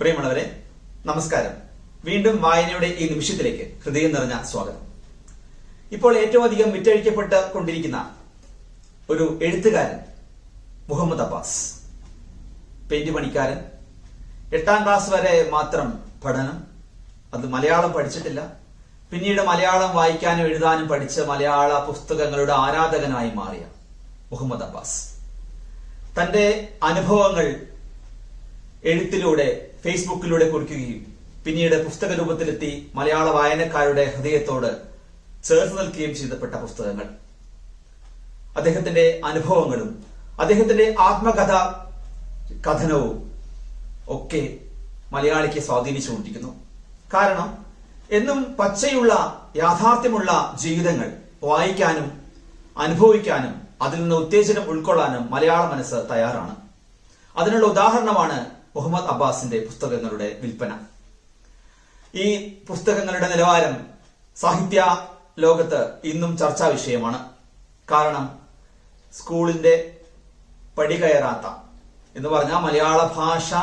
പ്രിയമുള്ളവരെ നമസ്കാരം. വീണ്ടും വായനയുടെ ഈ നിമിഷത്തിലേക്ക് ഹൃദയം നിറഞ്ഞ സ്വാഗതം. ഇപ്പോൾ ഏറ്റവും അധികം വിറ്റഴിക്കപ്പെട്ട് കൊണ്ടിരിക്കുന്ന ഒരു എഴുത്തുകാരൻ മുഹമ്മദ് അബ്ബാസ്. പെയിന്റ് പണിക്കാരൻ. എട്ടാം ക്ലാസ് വരെ മാത്രം പഠനം. അത് മലയാളം പഠിച്ചിട്ടില്ല. പിന്നീട് മലയാളം വായിക്കാനും എഴുതാനും പഠിച്ച മലയാള പുസ്തകങ്ങളുടെ ആരാധകനായി മാറിയ മുഹമ്മദ് അബ്ബാസ്. തന്റെ അനുഭവങ്ങൾ എഴുത്തിലൂടെ ഫേസ്ബുക്കിലൂടെ കുറിക്കുകയും പിന്നീട് പുസ്തക രൂപത്തിലെത്തി മലയാള വായനക്കാരുടെ ഹൃദയത്തോട് ചേർത്ത് നിൽക്കുകയും ചെയ്തപ്പെട്ട പുസ്തകങ്ങൾ. അദ്ദേഹത്തിന്റെ അനുഭവങ്ങളും അദ്ദേഹത്തിന്റെ ആത്മകഥ കഥനവും ഒക്കെ മലയാളിക്ക് സ്വാധീനിച്ചുകൊണ്ടിരിക്കുന്നു. കാരണം എന്നും പച്ചയുള്ള യാഥാർത്ഥ്യമുള്ള ജീവിതങ്ങൾ വായിക്കാനും അനുഭവിക്കാനും അതിൽ നിന്ന് ഉത്തേജനം ഉൾക്കൊള്ളാനും മലയാള മനസ്സ് തയ്യാറാണ്. അതിനുള്ള ഉദാഹരണമാണ് മുഹമ്മദ് അബ്ബാസിന്റെ പുസ്തകങ്ങളുടെ വിൽപ്പന. ഈ പുസ്തകങ്ങളുടെ നിലവാരം സാഹിത്യ ലോകത്ത് ഇന്നും ചർച്ചാ വിഷയമാണ്. കാരണം സ്കൂളിന്റെ പടി കയറാത്ത എന്ന് പറഞ്ഞാൽ മലയാള ഭാഷ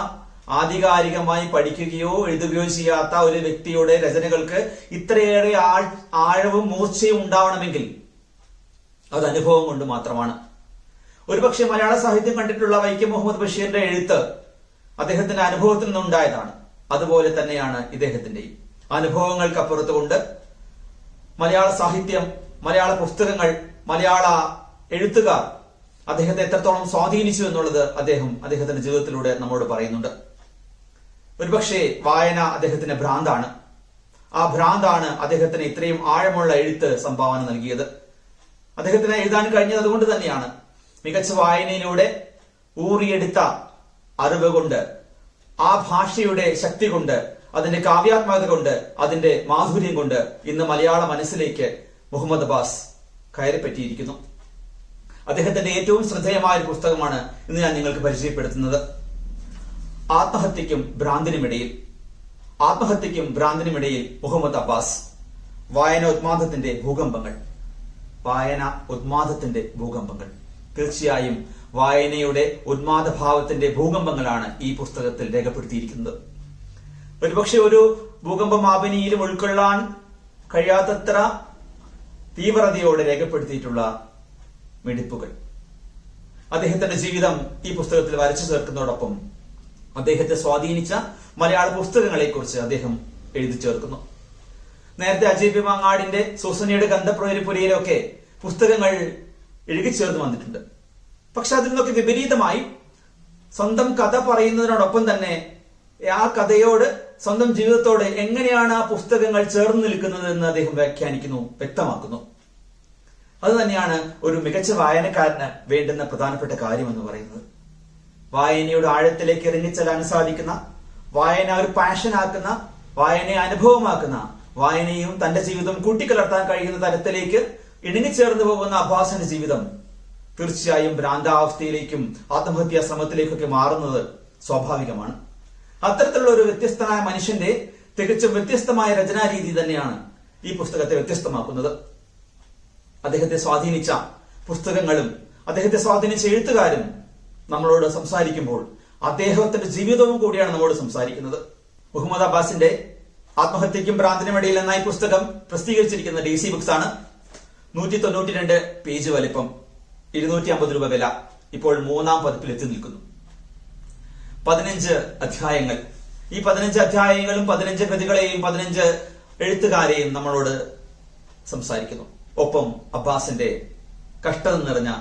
ആധികാരികമായി പഠിക്കുകയോ എഴുതുകയോ ചെയ്യാത്ത ഒരു വ്യക്തിയുടെ രചനകൾക്ക് ഇത്രയേറെ ആഴ് ആഴവും മൂർച്ചയും ഉണ്ടാവണമെങ്കിൽ അത് അനുഭവം കൊണ്ട് മാത്രമാണ്. ഒരുപക്ഷെ മലയാള സാഹിത്യം കണ്ടിട്ടുള്ള വൈക്കം മുഹമ്മദ് ബഷീറിന്റെ എഴുത്ത് അദ്ദേഹത്തിന്റെ അനുഭവത്തിൽ നിന്നുണ്ടായതാണ്. അതുപോലെ തന്നെയാണ് ഇദ്ദേഹത്തിന്റെയും. അനുഭവങ്ങൾക്കപ്പുറത്ത് കൊണ്ട് മലയാള സാഹിത്യം മലയാള പുസ്തകങ്ങൾ മലയാള എഴുത്തുകാർ അദ്ദേഹത്തെ എത്രത്തോളം സ്വാധീനിച്ചു എന്നുള്ളത് അദ്ദേഹം അദ്ദേഹത്തിന്റെ ജീവിതത്തിലൂടെ നമ്മോട് പറയുന്നുണ്ട്. ഒരുപക്ഷെ വായന അദ്ദേഹത്തിന്റെ ഭ്രാന്താണ്. ആ ഭ്രാന്താണ് അദ്ദേഹത്തിന് ഇത്രയും ആഴമുള്ള എഴുത്ത് സംഭാവന നൽകിയത്. അദ്ദേഹത്തിന് എഴുതാൻ കഴിഞ്ഞത് അതുകൊണ്ട് തന്നെയാണ്. മികച്ച വായനയിലൂടെ ഊറിയെടുത്ത അറിവ് കൊണ്ട് ആ ഭാഷയുടെ ശക്തി കൊണ്ട് അതിന്റെ കാവ്യാത്മകത കൊണ്ട് അതിന്റെ മാധുര്യം കൊണ്ട് ഇന്ന് മലയാള മനസ്സിലേക്ക് മുഹമ്മദ് അബ്ബാസ് കയറിപ്പറ്റിയിരിക്കുന്നു. അദ്ദേഹത്തിന്റെ ഏറ്റവും ശ്രദ്ധേയമായ ഒരു പുസ്തകമാണ് ഇന്ന് ഞാൻ നിങ്ങൾക്ക് പരിചയപ്പെടുത്തുന്നത്. ആത്മഹത്യക്കും ഭ്രാന്തിനുമിടയിൽ ആത്മഹത്യക്കും ഭ്രാന്തിനുമിടയിൽ മുഹമ്മദ് അബ്ബാസ്. വായന ഉത്മാദത്തിന്റെ ഭൂകമ്പങ്ങൾ. വായന ഉത്മാദത്തിന്റെ ഭൂകമ്പങ്ങൾ. തീർച്ചയായും വായനയുടെ ഉന്മാദഭാവത്തിന്റെ ഭൂകമ്പങ്ങളാണ് ഈ പുസ്തകത്തിൽ രേഖപ്പെടുത്തിയിരിക്കുന്നത്. ഒരുപക്ഷെ ഒരു ഭൂകമ്പ മാപിനിയിലും ഉൾക്കൊള്ളാൻ കഴിയാത്തത്ര തീവ്രതയോടെ രേഖപ്പെടുത്തിയിട്ടുള്ള മിടിപ്പുകൾ. അദ്ദേഹത്തിന്റെ ജീവിതം ഈ പുസ്തകത്തിൽ വരച്ചു ചേർക്കുന്നതോടൊപ്പം അദ്ദേഹത്തെ സ്വാധീനിച്ച മലയാള പുസ്തകങ്ങളെക്കുറിച്ച് അദ്ദേഹം എഴുതി ചേർക്കുന്നു. നേരത്തെ അജയ് പി മാങ്ങാടിന്റെ സൂസനയുടെ ഗന്ധപ്രവരിപുരയിലൊക്കെ പുസ്തകങ്ങൾ എഴുകിച്ചേർന്ന് വന്നിട്ടുണ്ട്. പക്ഷെ അതിൽ നിന്നൊക്കെ വിപരീതമായി സ്വന്തം കഥ പറയുന്നതിനോടൊപ്പം തന്നെ ആ കഥയോട് സ്വന്തം ജീവിതത്തോട് എങ്ങനെയാണ് ആ പുസ്തകങ്ങൾ ചേർന്ന് നിൽക്കുന്നത് എന്ന് അദ്ദേഹം വ്യാഖ്യാനിക്കുന്നു വ്യക്തമാക്കുന്നു. അത് തന്നെയാണ് ഒരു മികച്ച വായനക്കാരന് വേണ്ടുന്ന പ്രധാനപ്പെട്ട കാര്യം എന്ന് പറയുന്നത്. വായനയുടെ ആഴത്തിലേക്ക് ഇറങ്ങിച്ചെല്ലാൻ സാധിക്കുന്ന വായന ഒരു പാഷനാക്കുന്ന വായനയെ അനുഭവമാക്കുന്ന വായനയും തന്റെ ജീവിതം കൂട്ടിക്കലർത്താൻ കഴിയുന്ന തരത്തിലേക്ക് ഇണങ്ങിച്ചേർന്ന് പോകുന്ന അഭാസന ജീവിതം തീർച്ചയായും ഭ്രാന്താവസ്ഥയിലേക്കും ആത്മഹത്യാ ശ്രമത്തിലേക്കൊക്കെ മാറുന്നത് സ്വാഭാവികമാണ്. അത്തരത്തിലുള്ള ഒരു വ്യത്യസ്തനായ മനുഷ്യന്റെ തികച്ചും വ്യത്യസ്തമായ രചനാരീതി തന്നെയാണ് ഈ പുസ്തകത്തെ വ്യത്യസ്തമാക്കുന്നത്. അദ്ദേഹത്തെ സ്വാധീനിച്ച പുസ്തകങ്ങളും അദ്ദേഹത്തെ സ്വാധീനിച്ച എഴുത്തുകാരും നമ്മളോട് സംസാരിക്കുമ്പോൾ അദ്ദേഹത്തിന്റെ ജീവിതവും കൂടിയാണ് നമ്മോട് സംസാരിക്കുന്നത്. മുഹമ്മദ് അബ്ബാസിന്റെ ആത്മഹത്യക്കും ഭ്രാന്തിനുമിടയിൽ എന്ന ഈ പുസ്തകം പ്രസിദ്ധീകരിച്ചിരിക്കുന്ന ഡി സി ബുക്സ് ആണ് നൂറ്റി തൊണ്ണൂറ്റി രണ്ട് പേജ് വലിപ്പം. ഇരുന്നൂറ്റി അമ്പത് രൂപ വില ഇപ്പോൾ മൂന്നാം പതിപ്പിൽ എത്തി നിൽക്കുന്നു. പതിനഞ്ച് അധ്യായങ്ങൾ. ഈ പതിനഞ്ച് അധ്യായങ്ങളും പതിനഞ്ച് കൃതികളെയും പതിനഞ്ച് എഴുത്തുകാരെയും നമ്മളോട് സംസാരിക്കുന്നു. ഒപ്പം അബ്ബാസിന്റെ കഷ്ടത നിറഞ്ഞ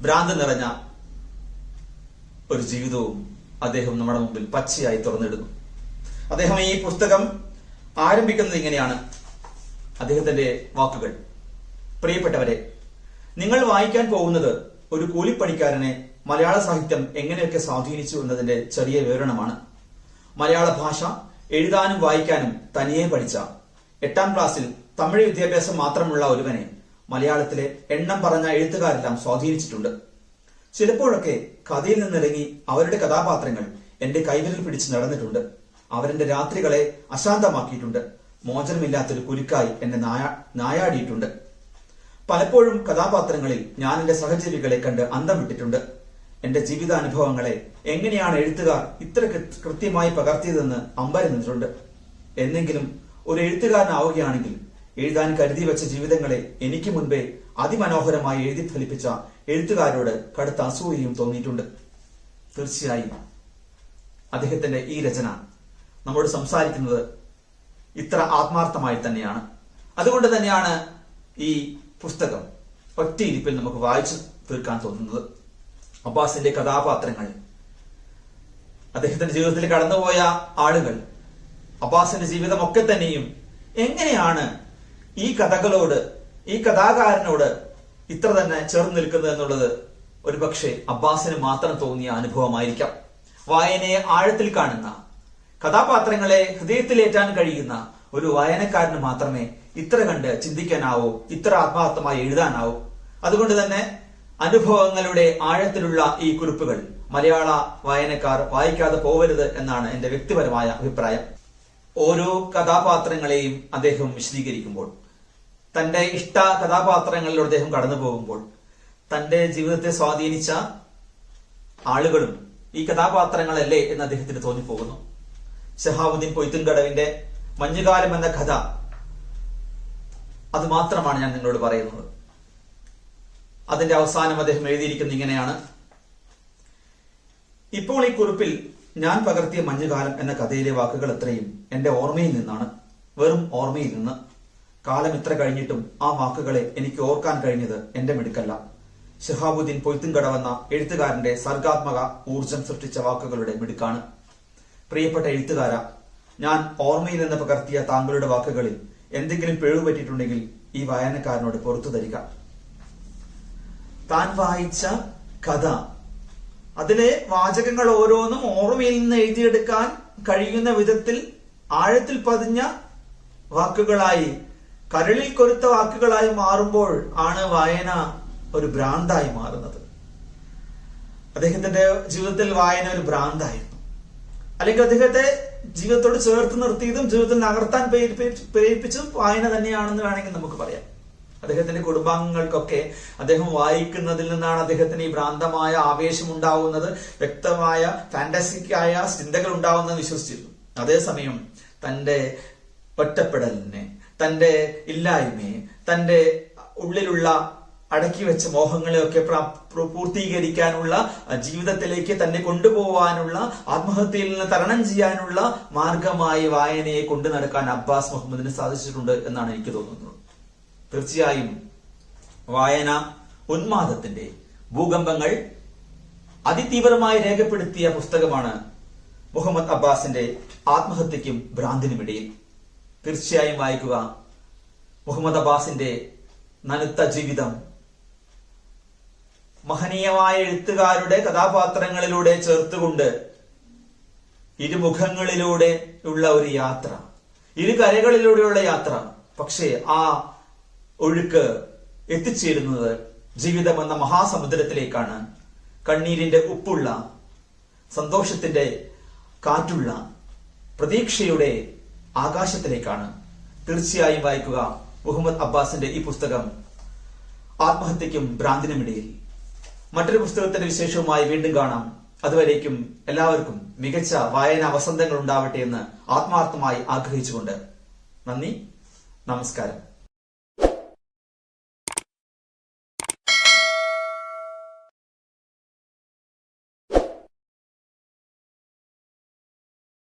ഭ്രാന്ത് നിറഞ്ഞ ഒരു ജീവിതവും അദ്ദേഹം നമ്മുടെ മുമ്പിൽ പച്ചയായി തുറന്നിടുന്നു. അദ്ദേഹം ഈ പുസ്തകം ആരംഭിക്കുന്നത് ഇങ്ങനെയാണ്. അദ്ദേഹത്തിന്റെ വാക്കുകൾ. പ്രിയപ്പെട്ടവരെ നിങ്ങൾ വായിക്കാൻ പോകുന്നത് ഒരു കൂലിപ്പണിക്കാരനെ മലയാള സാഹിത്യം എങ്ങനെയൊക്കെ സ്വാധീനിച്ചു എന്നതിന്റെ ചെറിയ വിവരണമാണ്. മലയാള ഭാഷ എഴുതാനും വായിക്കാനും തനിയെ പഠിച്ച എട്ടാം ക്ലാസ്സിൽ തമിഴ് വിദ്യാഭ്യാസം മാത്രമുള്ള ഒരുവനെ മലയാളത്തിലെ എണ്ണം പറഞ്ഞ എഴുത്തുകാരെല്ലാം സ്വാധീനിച്ചിട്ടുണ്ട്. ചിലപ്പോഴൊക്കെ കഥയിൽ നിന്നിറങ്ങി അവരുടെ കഥാപാത്രങ്ങൾ എന്റെ കൈവിരൽ പിടിച്ച് നടന്നിട്ടുണ്ട്. അവരെന്റെ രാത്രികളെ അശാന്തമാക്കിയിട്ടുണ്ട്. മോചനമില്ലാത്തൊരു കുരുക്കായി എന്നെ നായാടിയിട്ടുണ്ട്. പലപ്പോഴും കഥാപാത്രങ്ങളിൽ ഞാൻ എന്റെ സഹജീവികളെ കണ്ട് അന്തം വിട്ടിട്ടുണ്ട് എന്റെ ജീവിതാനുഭവങ്ങളെ എങ്ങനെയാണ് എഴുത്തുകാർ ഇത്ര കൃത്യമായി പകർത്തിയതെന്ന് അമ്പരം നിന്നിട്ടുണ്ട്. എന്നെങ്കിലും ഒരു എഴുത്തുകാരനാവുകയാണെങ്കിൽ എഴുതാൻ കരുതി വെച്ച ജീവിതങ്ങളെ എനിക്ക് മുൻപേ അതിമനോഹരമായി എഴുതി ഫലിപ്പിച്ച എഴുത്തുകാരോട് കടുത്ത അസൂയയും തോന്നിയിട്ടുണ്ട്. തീർച്ചയായും അദ്ദേഹത്തിന്റെ ഈ രചന നമ്മോട് സംസാരിക്കുന്നത് ഇത്ര ആത്മാർത്ഥമായി തന്നെയാണ്. അതുകൊണ്ട് തന്നെയാണ് ഈ പുസ്തകം ഒറ്റയിരിപ്പിൽ നമുക്ക് വായിച്ചു തീർക്കാൻ തോന്നുന്നത്. അബ്ബാസിന്റെ കഥാപാത്രങ്ങൾ. അദ്ദേഹത്തിന്റെ ജീവിതത്തിൽ കടന്നുപോയ ആളുകൾ അബ്ബാസിന്റെ ജീവിതമൊക്കെ തന്നെയും എങ്ങനെയാണ് ഈ കഥകളോട് ഈ കഥാകാരനോട് ഇത്ര തന്നെ ചേർന്ന് നിൽക്കുന്നത് എന്നുള്ളത് ഒരുപക്ഷെ അബ്ബാസിന് മാത്രം തോന്നിയ അനുഭവമായിരിക്കാം. വായനയെ ആഴത്തിൽ കാണുന്ന കഥാപാത്രങ്ങളെ ഹൃദയത്തിലേറ്റാൻ കഴിയുന്ന ഒരു വായനക്കാരന് മാത്രമേ ഇത്ര കണ്ട് ചിന്തിക്കാനാവോ? ഇത്ര ആത്മാർത്ഥമായി എഴുതാനാവോ? അതുകൊണ്ട് തന്നെ അനുഭവങ്ങളുടെ ആഴത്തിലുള്ള ഈ കുറിപ്പുകൾ മലയാള വായനക്കാർ വായിക്കാതെ പോവരുത് എന്നാണ് എന്റെ വ്യക്തിപരമായ അഭിപ്രായം. ഓരോ കഥാപാത്രങ്ങളെയും അദ്ദേഹം വിശദീകരിക്കുമ്പോൾ തന്റെ ഇഷ്ട കഥാപാത്രങ്ങളിലൂടെ അദ്ദേഹം കടന്നു പോകുമ്പോൾ തന്റെ ജീവിതത്തെ സ്വാധീനിച്ച ആളുകളും ഈ കഥാപാത്രങ്ങളല്ലേ എന്ന് അദ്ദേഹത്തിന് തോന്നിപ്പോകുന്നു. ഷഹാബുദ്ദീൻ പൊയ്ത്തുംകടവിന്റെ മഞ്ഞുകാലം എന്ന കഥ അത് മാത്രമാണ് ഞാൻ നിങ്ങളോട് പറയുന്നത്. അതിന്റെ അവസാനം അദ്ദേഹം എഴുതിയിരിക്കുന്നത് ഇങ്ങനെയാണ്. ഇപ്പോൾ ഈ കുറിപ്പിൽ ഞാൻ പകർത്തിയ മഞ്ഞുകാലം എന്ന കഥയിലെ വാക്കുകൾ എത്രയും എന്റെ ഓർമ്മയിൽ നിന്നാണ്. വെറും ഓർമ്മയിൽ നിന്ന്. കാലം ഇത്ര കഴിഞ്ഞിട്ടും ആ വാക്കുകളെ എനിക്ക് ഓർക്കാൻ കഴിഞ്ഞത് എന്റെ മിടുക്കല്ല. ഷഹാബുദ്ദീൻ പൊയ്ത്തുംകടവെന്ന എഴുത്തുകാരന്റെ സർഗാത്മക ഊർജം സൃഷ്ടിച്ച വാക്കുകളുടെ മിടുക്കാണ്. പ്രിയപ്പെട്ട എഴുത്തുകാര ഞാൻ ഓർമ്മയിൽ നിന്ന് പകർത്തിയ താങ്കളുടെ വാക്കുകളിൽ എന്തെങ്കിലും പിഴവ് പറ്റിയിട്ടുണ്ടെങ്കിൽ ഈ വായനക്കാരനോട് പുറത്തു തരിക. താൻ വായിച്ച കഥ. അതിലെ വാചകങ്ങൾ ഓരോന്നും ഓർമ്മയിൽ നിന്ന് എഴുതിയെടുക്കാൻ കഴിയുന്ന വിധത്തിൽ ആഴത്തിൽ പതിഞ്ഞ വാക്കുകളായി കരളിൽ കൊരുത്ത വാക്കുകളായി മാറുമ്പോൾ ആണ് വായന ഒരു ഭ്രാന്തായി മാറുന്നത്. അദ്ദേഹത്തിന്റെ ജീവിതത്തിൽ വായന ഒരു ഭ്രാന്തായിരുന്നു. അല്ലെങ്കിൽ അദ്ദേഹത്തെ ജീവിതത്തോട് ചേർത്ത് നിർത്തിയതും ജീവിതത്തിൽ നകർത്താൻ പ്രേരിപ്പി- പ്രേരിപ്പിച്ചതും വായന തന്നെയാണെന്ന് വേണമെങ്കിൽ നമുക്ക് പറയാം. അദ്ദേഹത്തിന്റെ കുടുംബാംഗങ്ങൾക്കൊക്കെ അദ്ദേഹം വായിക്കുന്നതിൽ നിന്നാണ് അദ്ദേഹത്തിന് ഈ ഭ്രാന്തമായ ആവേശം ഉണ്ടാവുന്നത് വ്യക്തമായ ഫാന്റസിക്കായ ചിന്തകൾ ഉണ്ടാവുന്നത് വിശ്വസിച്ചിരുന്നു അതേസമയം തന്റെ ഒറ്റപ്പെടലിനെ തന്റെ ഇല്ലായ്മയെ തന്റെ ഉള്ളിലുള്ള അടക്കി വെച്ച മോഹങ്ങളെയൊക്കെ പൂർത്തീകരിക്കാനുള്ള ജീവിതത്തിലേക്ക് തന്നെ കൊണ്ടുപോകാനുള്ള ആത്മഹത്യയിൽ നിന്ന് തരണം ചെയ്യാനുള്ള മാർഗമായി വായനയെ കൊണ്ടു നടക്കാൻ അബ്ബാസ് മുഹമ്മദിന് സാധിച്ചിട്ടുണ്ട് എന്നാണ് എനിക്ക് തോന്നുന്നത്. തീർച്ചയായും വായന ഉന്മാദത്തിന്റെ ഭൂകമ്പങ്ങൾ അതിതീവ്രമായി രേഖപ്പെടുത്തിയ പുസ്തകമാണ് മുഹമ്മദ് അബ്ബാസിന്റെ ആത്മഹത്യക്കും ഭ്രാന്തിനുമിടയിൽ തീർച്ചയായും വായിക്കുക മുഹമ്മദ് അബ്ബാസിന്റെ നനുത്ത ജീവിതം മഹനീയമായ എഴുത്തുകാരുടെ കഥാപാത്രങ്ങളിലൂടെ ചേർത്തുകൊണ്ട് ഇരുമുഖങ്ങളിലൂടെ ഉള്ള ഒരു യാത്ര ഇരു കരകളിലൂടെയുള്ള യാത്ര. പക്ഷേ ആ ഒഴുക്ക് എത്തിച്ചേരുന്നത് ജീവിതം എന്ന മഹാസമുദ്രത്തിലേക്കാണ്. കണ്ണീരിന്റെ ഉപ്പുള്ള സന്തോഷത്തിന്റെ കാറ്റുള്ള പ്രതീക്ഷയുടെ ആകാശത്തിലേക്കാണ്. തീർച്ചയായും വായിക്കുക മുഹമ്മദ് അബ്ബാസിന്റെ ഈ പുസ്തകം ആത്മഹത്യക്കും ഭ്രാന്തിനുമിടയിൽ. മറ്റൊരു പുസ്തകത്തിന്റെ വിശേഷവുമായി വീണ്ടും കാണാം. അതുവരേക്കും എല്ലാവർക്കും മികച്ച വായന വസന്തങ്ങൾ ഉണ്ടാവട്ടെ എന്ന് ആത്മാർത്ഥമായി ആഗ്രഹിച്ചുകൊണ്ട്. നന്ദി. നമസ്കാരം.